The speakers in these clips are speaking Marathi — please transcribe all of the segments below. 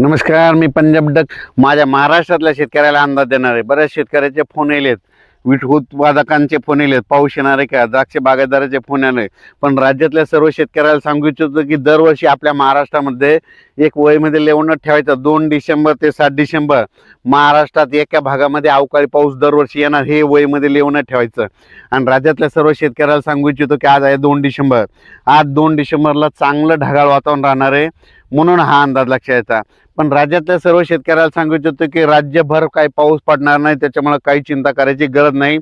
नमस्कार मी पंजाब डक. माझ्या महाराष्ट्रातल्या शेतकऱ्याला अंदाज देणार आहे. बऱ्याच शेतकऱ्याचे फोन येलेत वीट उत्पादकांचे फोन येलेत पाऊस येणारे का? द्राक्ष बागायतदाराचे फोन आले पण राज्यातल्या सर्व शेतकऱ्याला सांगू इच्छितो की दरवर्षी आपल्या महाराष्ट्रामध्ये एक वयमध्ये लेवणं ठेवायचं. दोन डिसेंबर ते सात डिसेंबर. महाराष्ट्रात एका भागामध्ये अवकाळी पाऊस दरवर्षी येणार. हे वयमध्ये लेवणं ठेवायचं. आणि राज्यातल्या सर्व शेतकऱ्याला सांगू इच्छितो की आज आहे दोन डिसेंबर. आज दोन डिसेंबरला चांगलं ढगाळ वातावरण राहणार आहे. म्हणून हा अंदाज लक्षात यायचा पण राज्यातल्या सर्व शेतकऱ्याला सांगू इच्छितो की राज्यभर काही पाऊस पडणार नाही त्याच्यामुळे काही चिंता करायची गरज नाही.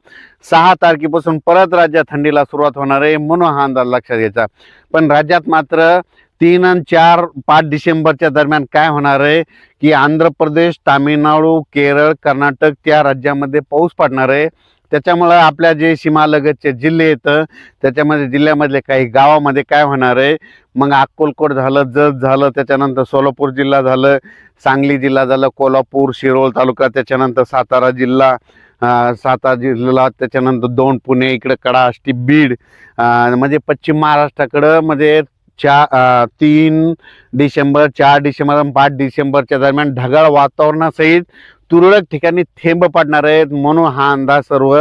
सहा तारखेपासून परत राज्यात थंडीला सुरुवात होणार आहे म्हणून हा अंदाज लक्षात घ्यायचा पण राज्यात मात्र तीन आणि चार पाच डिसेंबरच्या दरम्यान काय होणार आहे की आंध्र प्रदेश तामिळनाडू केरळ कर्नाटक त्या राज्यामध्ये पाऊस पडणार आहे. त्याच्यामुळं आपल्या जे सीमालगतचे जिल्हे येतं त्याच्यामध्ये जिल्ह्यामधले काही गावामध्ये काय होणार आहे? मग अक्कोलकोट झालं जत झालं त्याच्यानंतर सोलापूर जिल्हा झालं सांगली जिल्हा झालं कोल्हापूर शिरोळ तालुका त्याच्यानंतर सातारा जिल्हा सातारा जिल्हा त्याच्यानंतर दोन पुणे इकडं कडा आष्टी बीड म्हणजे पश्चिम महाराष्ट्राकडं म्हणजे चा तीन डिसेंबर चार डिसेंबर आणि पाच डिसेंबरच्या दरम्यान ढगाळ वातावरणासहित तुरळक ठिकाणी थेंब पडणार आहेत म्हणून हा अंदाज सर्व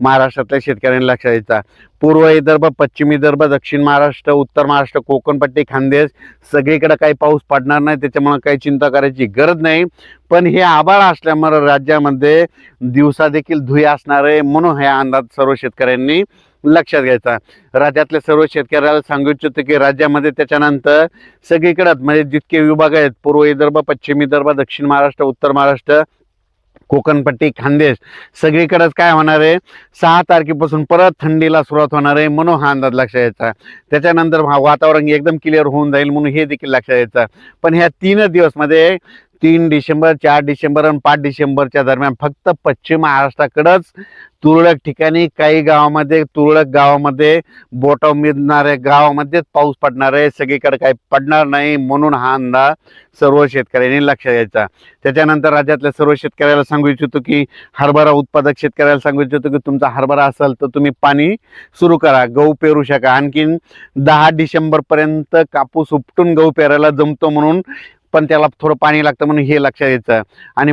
महाराष्ट्रातल्या शेतकऱ्यांनी लक्षात द्यायचा पूर्व विदर्भ पश्चिम विदर्भ दक्षिण महाराष्ट्र उत्तर महाराष्ट्र कोकणपट्टी खानदेश सगळीकडे काही पाऊस पडणार नाही त्याच्यामुळे काही चिंता करायची गरज नाही. पण हे आभाळ असल्यामुळे राज्यामध्ये दिवसा देखील धुई असणार आहे म्हणून हे अंदाज सर्व शेतकऱ्यांनी लक्षात घ्यायचा. राज्यातल्या सर्व शेतकऱ्याला सांगू इच्छितो की राज्यामध्ये त्याच्यानंतर सगळीकडे म्हणजे जितके विभाग आहेत पूर्व विदर्भ पश्चिम विदर्भ दक्षिण महाराष्ट्र उत्तर महाराष्ट्र कोकणपट्टी खानदेश. सगळीकडेच काय होणार आहे? सहा तारखेपासून परत थंडीला सुरुवात होणार आहे म्हणून हा अंदाज लक्षात यायचा. त्याच्यानंतर हा वातावरण एकदम क्लिअर होऊन जाईल म्हणून हे देखील लक्षात यायचं. पण ह्या तीनच दिवसमध्ये तीन डिसेंबर चार डिसेंबर आणि पाच डिसेंबरच्या दरम्यान फक्त पश्चिम महाराष्ट्राकडंच तुरळक ठिकाणी काही गावामध्ये तुरळक गावामध्ये बोटाव मिळणाऱ्या गावामध्येच पाऊस पडणार आहे सगळीकडे काही पडणार नाही म्हणून हा अंदाज सर्व शेतकऱ्यांनी लक्ष द्यायचा त्याच्यानंतर राज्यातल्या सर्व शेतकऱ्याला सांगू इच्छितो की हरभरा उत्पादक शेतकऱ्याला सांगू इच्छितो की तुमचा हरभरा असेल तर तुम्ही पाणी सुरू करा गहू पेरू शका आणखीन दहा डिसेंबरपर्यंत कापूस उपटून गहू पेरायला जमतो म्हणून पण त्याला थोडं पाणी लागतं म्हणून हे लक्षात यायचं आणि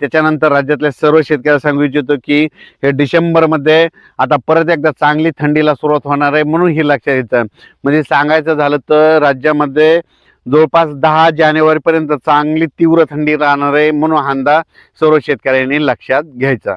त्याच्यानंतर राज्यातल्या सर्व शेतकऱ्याला सांगू इच्छितो की हे डिसेंबरमध्ये आता परत एकदा चांगली थंडीला सुरुवात होणार आहे म्हणून हे लक्षात येतं. म्हणजे सांगायचं झालं तर राज्यामध्ये जवळपास दहा जानेवारीपर्यंत चांगली तीव्र थंडी राहणार आहे म्हणून हा अंदाज सर्व शेतकऱ्यांनी लक्षात घ्यायचा.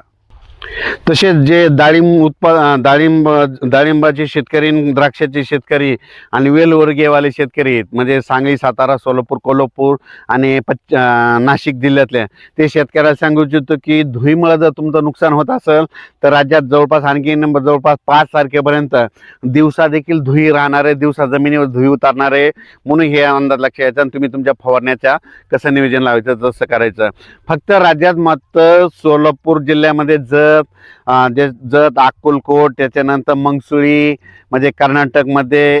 तसेच जे डाळिंब उत्पा डाळिंब डाळिंबाचे शेतकरी द्राक्षाचे शेतकरी आणि वेलवर्गीयवाले शेतकरी आहेत. म्हणजे सांगली सातारा सोलापूर कोल्हापूर आणि पच नाशिक जिल्ह्यातल्या. ते शेतकऱ्याला सांगू इच्छितो की धुईमुळं जर तुमचं नुकसान होत असेल तर राज्यात जवळपास आणखी नंबर जवळपास पाच तारखेपर्यंत दिवसा देखील धुई राहणार आहे दिवसा जमिनीवर धुई उतारणार आहे म्हणून हे अंदाज लक्ष यायचा आणि तुम्ही तुमच्या फवारण्याच्या कसं नियोजन लावायचं तसं करायचं. फक्त राज्यात मात्र सोलापूर जिल्ह्यामध्ये जर जत जे जत अक्कलकोट त्याच्यानंतर मंगसुळी म्हणजे कर्नाटकमध्ये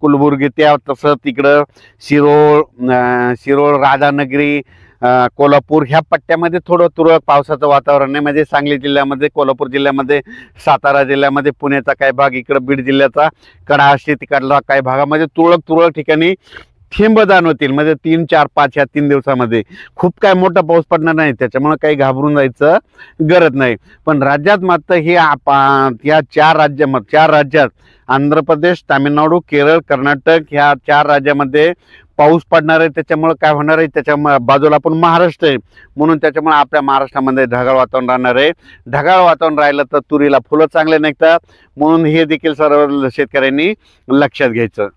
कुलबुर्गी त्या तसं तिकडं शिरोळ शिरोळ राधानगरी कोल्हापूर ह्या पट्ट्यामध्ये थोडं तुरळक पावसाचं वातावरण आहे. म्हणजे सांगली जिल्ह्यामध्ये कोल्हापूर जिल्ह्यामध्ये सातारा जिल्ह्यामध्ये पुण्याचा काही भाग इकडं बीड जिल्ह्याचा कडाशी तिकडला काही भागामध्ये तुरळक तुरळक ठिकाणी थेंब जाणवतील म्हणजे तीन चार पाच ह्या तीन दिवसामध्ये खूप काय मोठा पाऊस पडणार नाही. त्याच्यामुळे काही घाबरून जायचं गरज नाही. पण राज्यात मात्र हे या चार राज्य चार राज्यात आंध्र प्रदेश तामिळनाडू केरळ कर्नाटक ह्या चार राज्यामध्ये पाऊस पडणार आहे. त्याच्यामुळं काय होणार आहे? त्याच्या बाजूला पण महाराष्ट्र आहे. म्हणून त्याच्यामुळे आपल्या महाराष्ट्रामध्ये ढगाळ वातावरण राहणार आहे. ढगाळ वातावरण राहिलं तर तुरीला फुलं चांगले निघतात. म्हणून हे देखील सर्व शेतकऱ्यांनी लक्षात घ्यायचं.